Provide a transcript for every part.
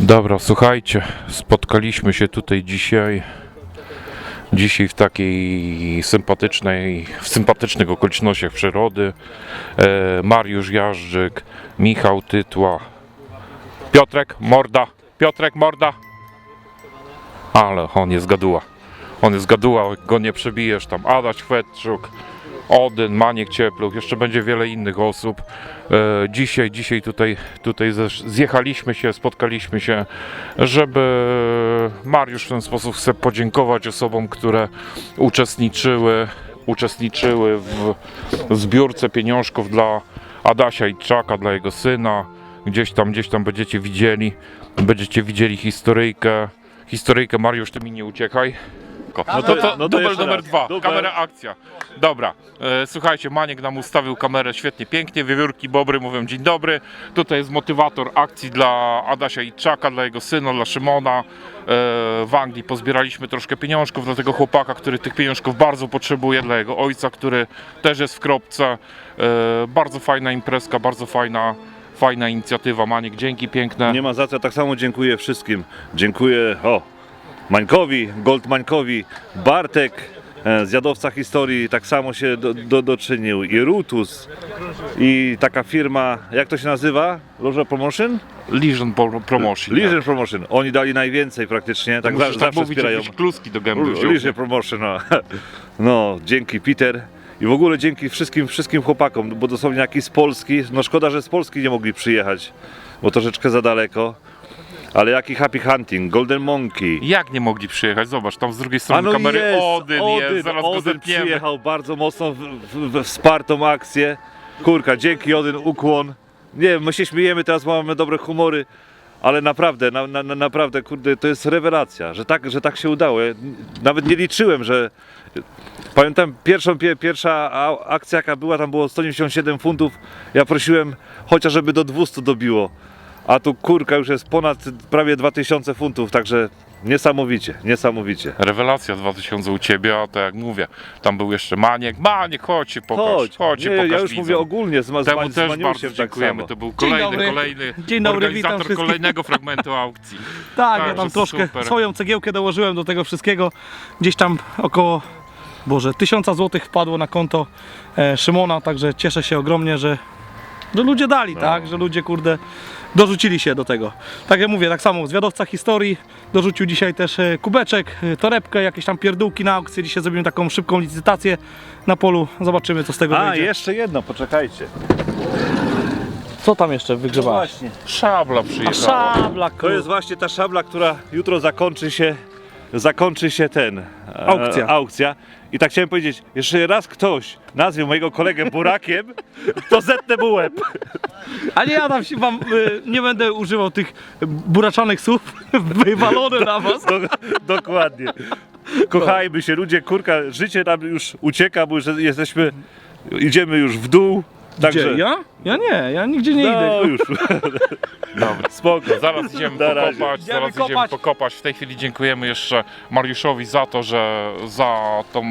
Dobra, słuchajcie, spotkaliśmy się tutaj dzisiaj. Dzisiaj w takiej sympatycznej, w sympatycznych okolicznościach przyrody. E, Mariusz Jażdżyk, Michał Tytła, Piotrek Morda, Piotrek Morda. Ale on jest gaduła. On jest gaduła, go nie przebijesz tam. Adaś Chwetczuk, Odyn, Maniek Ciepluch, jeszcze będzie wiele innych osób. E, dzisiaj, dzisiaj tutaj, tutaj zjechaliśmy się, spotkaliśmy się, żeby Mariusz w ten sposób chce podziękować osobom, które uczestniczyły, uczestniczyły w zbiórce pieniążków dla Adasia i Czaka, dla jego syna. Gdzieś tam, gdzieś tam będziecie widzieli, będziecie widzieli historyjkę. Historyjkę, Mariusz, ty mi nie uciekaj. No to, to, no to dubel jeszcze numer raz. dwa, Dubel. kamera akcja. Dobra, e, słuchajcie, Maniek nam ustawił kamerę świetnie, pięknie, wiewiórki Bobry mówią dzień dobry. Tutaj jest motywator akcji dla Adasia Itczaka, dla jego syna, dla Szymona. E, w Anglii pozbieraliśmy troszkę pieniążków dla tego chłopaka, który tych pieniążków bardzo potrzebuje, dla jego ojca, który też jest w kropce. E, bardzo fajna imprezka, bardzo fajna, fajna inicjatywa. Maniek, dzięki piękne. Nie ma za co, tak samo dziękuję wszystkim. Dziękuję, o, Mańkowi, Gold Mańkowi, Bartek, e, zjadowca historii, tak samo się do, do, doczynił. I Rutus, i taka firma, jak to się nazywa? Loża Promotion? Legion Pro- Promotion. Legion Promotion. Oni dali najwięcej praktycznie, tak, za, tak zawsze mówić, wspierają. kluski do gęby wziął. Legion Promotion, no. no, dzięki Peter. I w ogóle dzięki wszystkim, wszystkim chłopakom, bo dosłownie jaki z Polski, no szkoda, że z Polski nie mogli przyjechać, bo troszeczkę za daleko. Ale jaki Happy Hunting, Golden Monkey. Jak nie mogli przyjechać? Zobacz, tam z drugiej strony kamery Odyn, jest, zaraz go Odyn zepniemy. przyjechał bardzo mocno w, w, we wspartą akcję. Kurka, dzięki Odyn, ukłon. Nie wiem, my się śmiejemy, teraz mamy dobre humory, ale naprawdę, na, na, na, naprawdę, kurde, to jest rewelacja, że tak, że tak się udało. Ja nawet nie liczyłem, że... Pamiętam pierwszą, pie, pierwsza akcja jaka była, tam było 197 funtów, ja prosiłem chociaż żeby do 200 dobiło. A tu kurka już jest ponad prawie 2000 funtów, także niesamowicie, niesamowicie. Rewelacja 2000 u Ciebie, a to jak mówię, tam był jeszcze Maniek. Maniek, chodź się pokaż, Chodź, chodź nie, pokaż ja już mówię ogólnie z, z, Temu z też bardzo tak dziękujemy, samo. to był kolejny, dobry. kolejny Dzień dobry, witam organizator wszystkich. kolejnego fragmentu aukcji. Tak, Tak, ja tam że troszkę super. swoją cegiełkę dołożyłem do tego wszystkiego. Gdzieś tam około, Boże, tysiąca złotych wpadło na konto e, Szymona, także cieszę się ogromnie, że, że ludzie dali, No. tak, że ludzie, kurde, dorzucili się do tego. Tak jak mówię, tak samo zwiadowca historii dorzucił dzisiaj też e, kubeczek, e, torebkę, jakieś tam pierdółki na aukcję. Dzisiaj zrobimy taką szybką licytację na polu. Zobaczymy, co z tego A, wyjdzie. jeszcze jedno, poczekajcie. Co tam jeszcze wygrzebałeś? Właśnie. Szabla A przyjechała. szabla, To jest właśnie ta szabla, która jutro zakończy się, zakończy się ten... e, Aukcja. aukcja. I tak chciałem powiedzieć, jeszcze raz ktoś nazwie mojego kolegę burakiem, to zetnę mu łeb. Ale ja tam się wam y, nie będę używał tych buraczanych słów wywalone na was. Do, dokładnie. Kochajmy się, ludzie, kurka, życie nam już ucieka, bo już jesteśmy, idziemy już w dół. Także, Gdzie? Ja? Ja nie, ja nigdzie nie no idę. już, Dobra. spoko. Zaraz idziemy Na razie. pokopać, Idziemy zaraz idziemy kopać. pokopać. W tej chwili dziękujemy jeszcze Mariuszowi za to, że za tą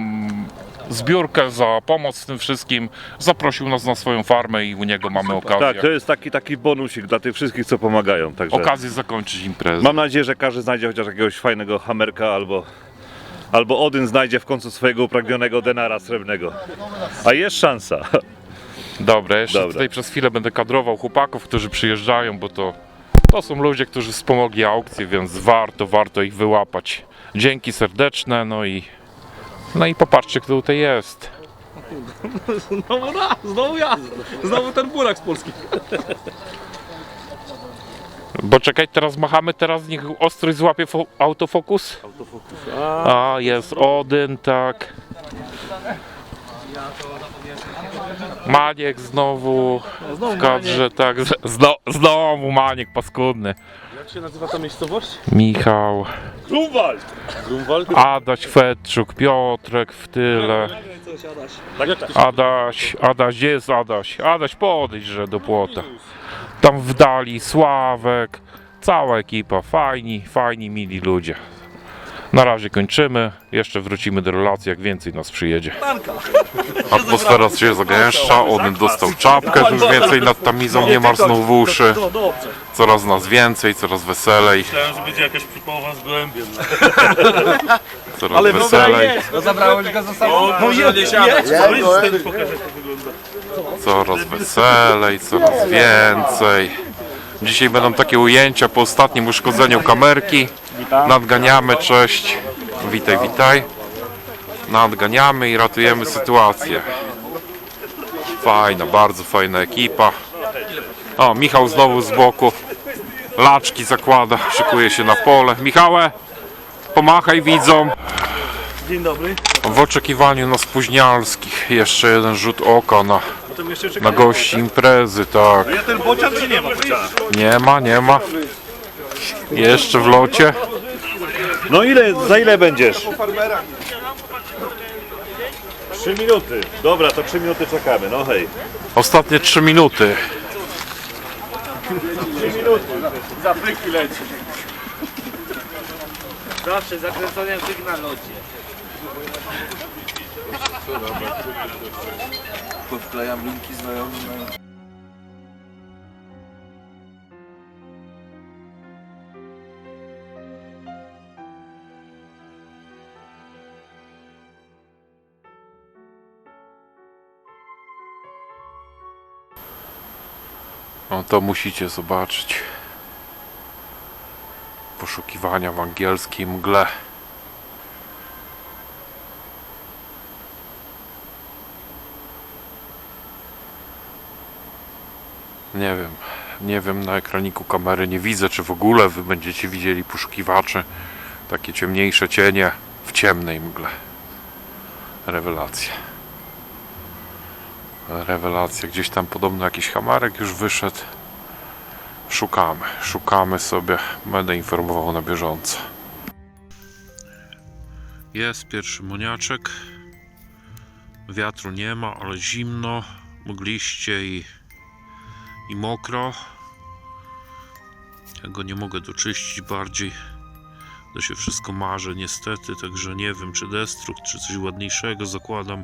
zbiórkę, za pomoc w tym wszystkim. Zaprosił nas na swoją farmę i u niego mamy okazję. Tak, to jest taki, taki bonusik dla tych wszystkich, co pomagają. Także okazję zakończyć imprezę. mam nadzieję, że każdy znajdzie chociaż jakiegoś fajnego hamerka albo, albo Odyn znajdzie w końcu swojego upragnionego denara srebrnego. A jest szansa. Dobra, jeszcze Dobra. tutaj przez chwilę będę kadrował chłopaków, którzy przyjeżdżają, bo to, to są ludzie, którzy wspomogli aukcję, więc warto, warto ich wyłapać. Dzięki serdeczne, no i no i popatrzcie, kto tutaj jest. Znowu raz, znowu ja, znowu ten burak z Polski. Bo czekaj, teraz machamy, teraz niech ostrość złapie fo- autofokus. A, jest Odyn, tak. Maniek znowu w kadrze, tak. Zno, znowu Maniek paskudny. Jak się nazywa ta miejscowość? Michał, Grunwald! Grunwald. Adaś Fetczuk, Piotrek w tyle. Tak, Adaś, Adaś, gdzie jest Adaś? Adaś podejdź, że do płota. Tam w dali Sławek, cała ekipa, fajni, fajni, mili ludzie. Na razie kończymy. Jeszcze wrócimy do relacji, jak więcej nas przyjedzie. Atmosfera się zagęszcza. On dostał czapkę, już więcej nad tamizą nie marznął w uszy. Coraz nas więcej, coraz weselej. Myślałem, że będzie jakaś przypołowa z gołębiem. Coraz weselej. O, może nie siada. Ten pokaże jak to wygląda. Coraz weselej, coraz więcej. Dzisiaj będą takie ujęcia po ostatnim uszkodzeniu kamerki. Nadganiamy, cześć. Witaj, witaj. Nadganiamy i ratujemy sytuację. Fajna, bardzo fajna ekipa. O, Michał znowu z boku. Laczki zakłada, szykuje się na pole. Michałe, pomachaj widzom. Dzień dobry. W oczekiwaniu na spóźnialskich jeszcze jeden rzut oka na, Potem jeszcze na czekam. gości imprezy, tak. Ja ten bocian czy nie ma bociana? Nie ma, nie ma. Jeszcze w locie. No ile, za ile będziesz? Trzy minuty. Dobra, to trzy minuty czekamy, no hej. Ostatnie 3 minuty. Zawsze zakręcony jak na locie. Powklejam linki znajomym. No to musicie zobaczyć. Poszukiwania w angielskiej mgle. Nie wiem, nie wiem na ekraniku kamery nie widzę, czy w ogóle wy będziecie widzieli poszukiwaczy. Takie ciemniejsze cienie w ciemnej mgle. Rewelacja. Rewelacja, gdzieś tam podobno jakiś hamarek już wyszedł. Szukamy, szukamy sobie. Będę informował na bieżąco. Jest pierwszy moniaczek. Wiatru nie ma, ale zimno, mgliście i, i mokro. Ja go nie mogę doczyścić bardziej. To się wszystko marzy niestety, także nie wiem czy destrukt, czy coś ładniejszego zakładam.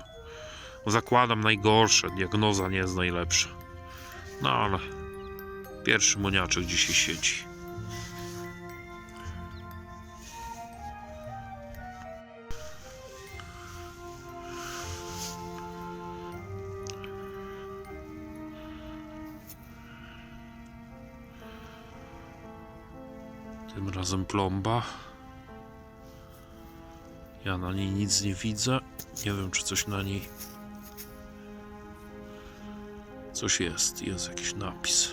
Zakładam najgorsze, diagnoza nie jest najlepsza. No ale pierwszy moniaczek dzisiaj siedzi. Tym razem plomba. Ja na niej nic nie widzę. Nie wiem, czy coś na niej Coś jest, jest jakiś napis.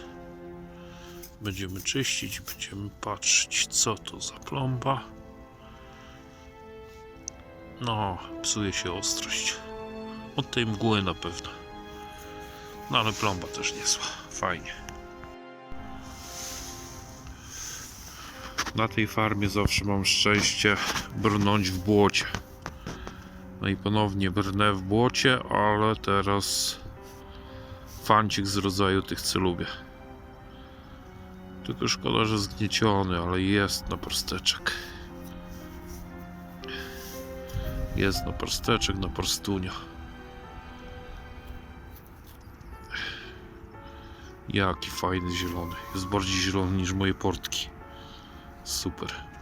Będziemy czyścić, będziemy patrzeć, co to za plomba. No, psuje się ostrość. Od tej mgły na pewno. No ale plomba też niezła. Fajnie. Na tej farmie zawsze mam szczęście brnąć w błocie. No i ponownie brnę w błocie, ale teraz fancik z rodzaju tych co lubię. Tylko szkoda, że zgnieciony, ale jest na prosteczek. Jest na prosteczek, na porstunia. Jaki fajny zielony. Jest bardziej zielony niż moje portki. Super.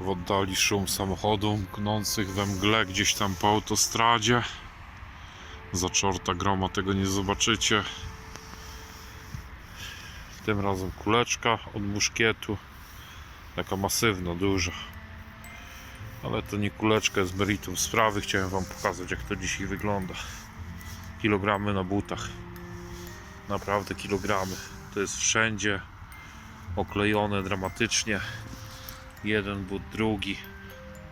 W oddali szum samochodu mknących we mgle gdzieś tam po autostradzie. Za czorta groma tego nie zobaczycie. Tym razem kuleczka od muszkietu. Taka masywna, duża. Ale to nie kuleczka jest meritum sprawy. Chciałem Wam pokazać jak to dzisiaj wygląda. Kilogramy na butach. Naprawdę kilogramy. To jest wszędzie oklejone dramatycznie jeden but, drugi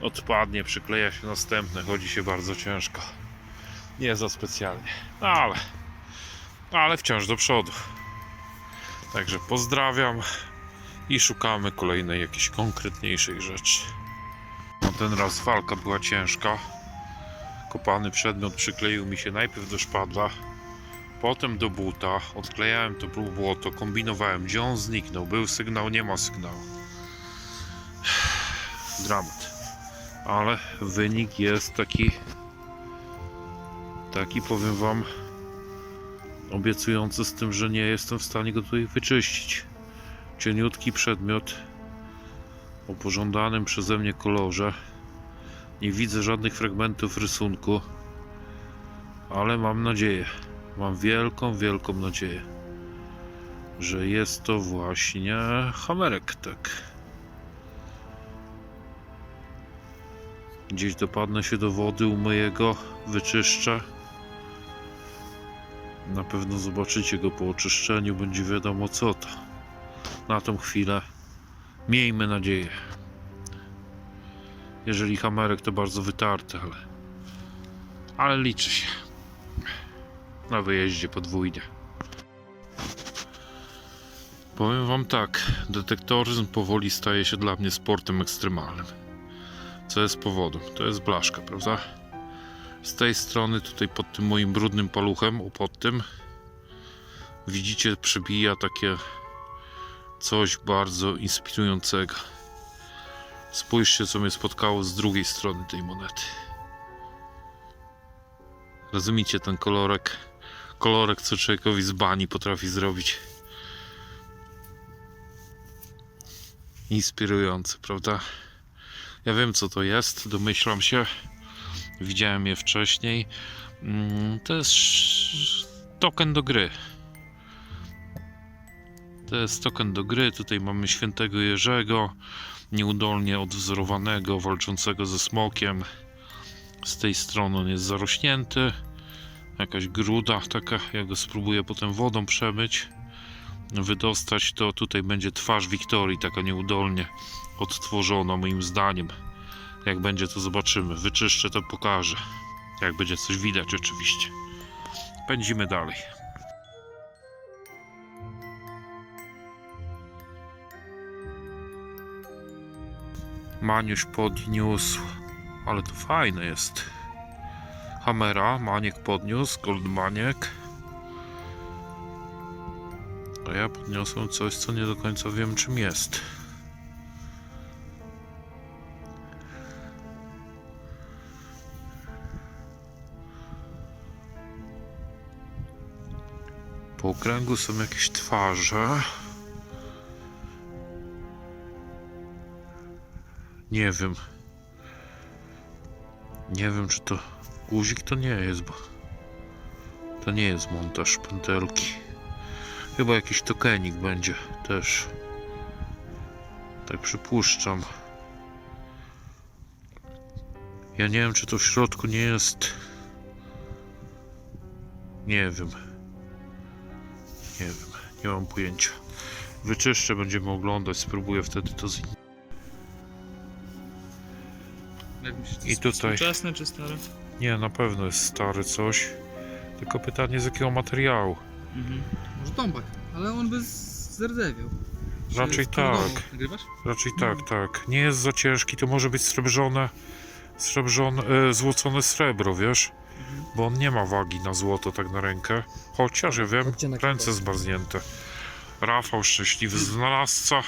odpadnie, przykleja się następny, chodzi się bardzo ciężko. Nie za specjalnie, no ale, ale wciąż do przodu. Także pozdrawiam i szukamy kolejnej jakiejś konkretniejszej rzeczy. No ten raz walka była ciężka. Kopany przedmiot przykleił mi się najpierw do szpadla, Potem do buta, odklejałem to błoto, kombinowałem, gdzie on zniknął. Był sygnał, nie ma sygnału. Dramat. Ale wynik jest taki, taki powiem wam, obiecujący z tym, że nie jestem w stanie go tutaj wyczyścić. Cieniutki przedmiot o pożądanym przeze mnie kolorze. Nie widzę żadnych fragmentów rysunku, ale mam nadzieję, mam wielką, wielką nadzieję, że jest to właśnie hamerek, tak. Gdzieś dopadnę się do wody, umyję go, wyczyszczę. Na pewno zobaczycie go po oczyszczeniu, będzie wiadomo co to. Na tą chwilę miejmy nadzieję. Jeżeli hamerek to bardzo wytarty, ale, ale liczy się. Na wyjeździe podwójnie. Powiem wam tak, detektoryzm powoli staje się dla mnie sportem ekstremalnym. Co jest powodem? To jest blaszka, prawda? Z tej strony, tutaj pod tym moim brudnym paluchem, u pod tym, widzicie, przybija takie coś bardzo inspirującego. Spójrzcie, co mnie spotkało z drugiej strony tej monety. Rozumiecie ten kolorek? Kolorek, co człowiekowi z bani potrafi zrobić. Inspirujący, prawda? Ja wiem, co to jest, domyślam się. Widziałem je wcześniej. Mm, To jest token do gry. To jest token do gry. Tutaj mamy świętego Jerzego, nieudolnie odwzorowanego, walczącego ze smokiem. Z tej strony on jest zarośnięty. Jakaś gruda taka, ja go spróbuję potem wodą przemyć. Wydostać to tutaj będzie twarz Wiktorii, taka nieudolnie odtworzona moim zdaniem. Jak będzie to zobaczymy. Wyczyszczę to pokażę. Jak będzie coś widać oczywiście. Pędzimy dalej. Maniuś podniósł, ale to fajne jest. Hamera, Maniek podniósł, Goldmaniek. A ja podniosłem coś, co nie do końca wiem czym jest. Po okręgu są jakieś twarze. Nie wiem. Nie wiem, czy to guzik to nie jest, bo to nie jest montaż pętelki. Chyba jakiś tokenik będzie też. Tak przypuszczam. Ja nie wiem, czy to w środku nie jest. Nie wiem. Nie wiem, nie mam pojęcia. Wyczyszczę, będziemy oglądać, spróbuję wtedy to z... I jest tutaj- Współczesne czy stare? Nie, na pewno jest stary coś. Tylko pytanie z jakiego materiału. Mhm. Może dąbak, ale on by z- zardzewiał. Czy Raczej tak. Nagrywasz? Raczej tak, tak. Nie jest za ciężki, to może być srebrzone, srebrzone, e, złocone srebro, wiesz? Bo on nie ma wagi na złoto tak na rękę. Chociaż ja wiem, ręce zmarznięte. Rafał szczęśliwy znalazca.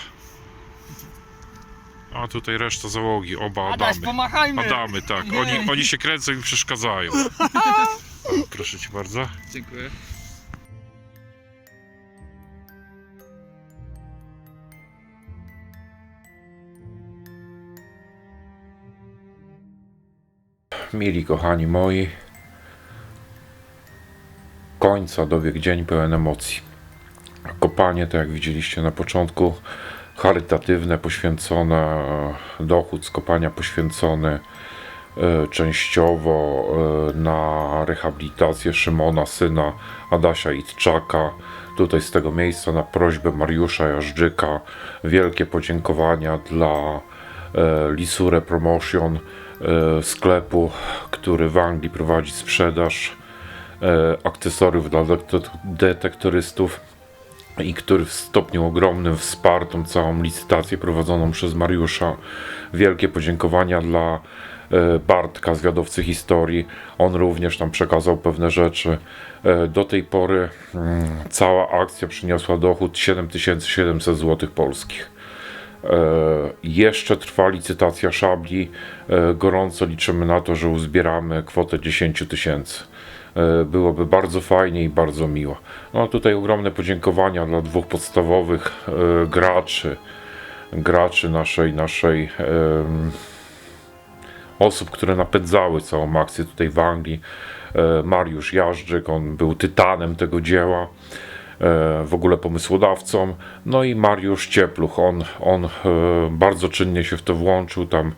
A tutaj reszta załogi, oba Adamy. pomachajmy! Adamy, tak. Oni, oni się kręcą i przeszkadzają. Proszę cię bardzo. Dziękuję. Mili kochani moi, końca dobiegł dzień pełen emocji. Kopanie, tak jak widzieliście na początku, charytatywne, poświęcone, dochód z kopania poświęcony e, częściowo e, na rehabilitację Szymona, syna Adasia Itczaka. Tutaj z tego miejsca na prośbę Mariusza Jażdżyka wielkie podziękowania dla e, Lisure Promotion, sklepu, który w Anglii prowadzi sprzedaż akcesoriów dla detek- detektorystów. I który w stopniu ogromnym wsparł tą całą licytację prowadzoną przez Mariusza. Wielkie podziękowania dla e, Bartka, zwiadowcy historii. On również tam przekazał pewne rzeczy. E, Do tej pory mm, cała akcja przyniosła dochód 7700 zł polskich. E, Jeszcze trwa licytacja szabli. Gorąco liczymy na to, że uzbieramy kwotę 10 tysięcy. E, Byłoby bardzo fajnie i bardzo miło. No tutaj ogromne podziękowania dla dwóch podstawowych e, graczy, graczy naszej, naszej osób, które napędzały całą akcję tutaj w Anglii. E, Mariusz Jażdżyk, on był tytanem tego dzieła w ogóle pomysłodawcą. No i Mariusz Ciepluch, on, on bardzo czynnie się w to włączył, tam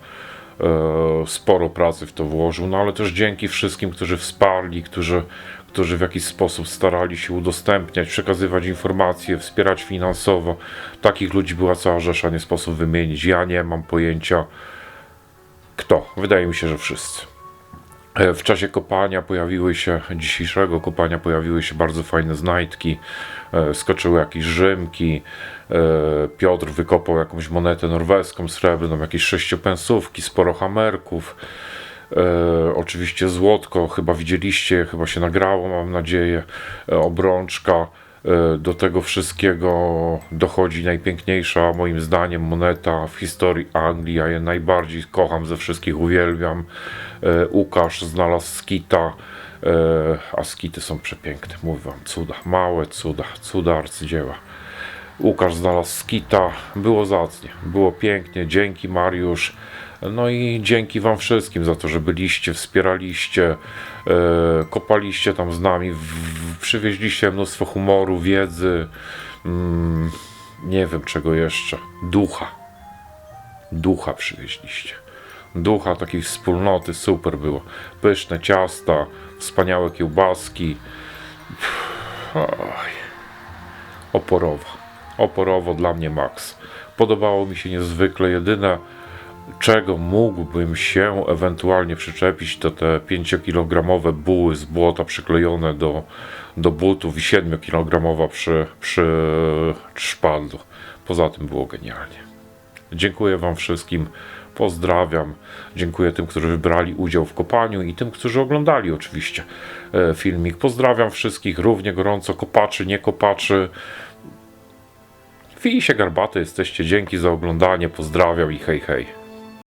sporo pracy w to włożył, no ale też dzięki wszystkim, którzy wsparli, którzy, którzy w jakiś sposób starali się udostępniać, przekazywać informacje, wspierać finansowo. Takich ludzi była cała rzesza, nie sposób wymienić. Ja nie mam pojęcia kto. Wydaje mi się, że wszyscy. W czasie kopania pojawiły się, dzisiejszego kopania pojawiły się bardzo fajne znajdki, e, skoczyły jakieś rzymki, e, Piotr wykopał jakąś monetę norweską srebrną, jakieś sześciopensówki, sporo hamerków, e, oczywiście złotko, chyba widzieliście, chyba się nagrało, mam nadzieję, obrączka. E, Do tego wszystkiego dochodzi najpiękniejsza, moim zdaniem, moneta w historii Anglii. Ja je najbardziej kocham ze wszystkich, uwielbiam. E, Łukasz znalazł skita, e, a skity są przepiękne, mówię wam, cuda, małe cuda, cuda arcydzieła. Łukasz znalazł skita, było zacnie, było pięknie, dzięki Mariusz. No i dzięki Wam wszystkim za to, że byliście, wspieraliście, e, kopaliście tam z nami, przywieźliście mnóstwo humoru, wiedzy, mm, nie wiem czego jeszcze, ducha. Ducha przywieźliście. Ducha takiej wspólnoty, super było. Pyszne ciasta, wspaniałe kiełbaski. Oj oporowa. Oporowo dla mnie maks. Podobało mi się niezwykle. Jedyne, czego mógłbym się ewentualnie przyczepić, to te 5-kilogramowe buły z błota przyklejone do, do butów i 7-kilogramowa przy, przy szpadlu. Poza tym było genialnie. Dziękuję Wam wszystkim. Pozdrawiam. Dziękuję tym, którzy wybrali udział w kopaniu i tym, którzy oglądali oczywiście e, filmik. Pozdrawiam wszystkich równie gorąco, kopaczy, nie kopaczy. Wij się garbaty jesteście. Dzięki za oglądanie. Pozdrawiam i hej hej.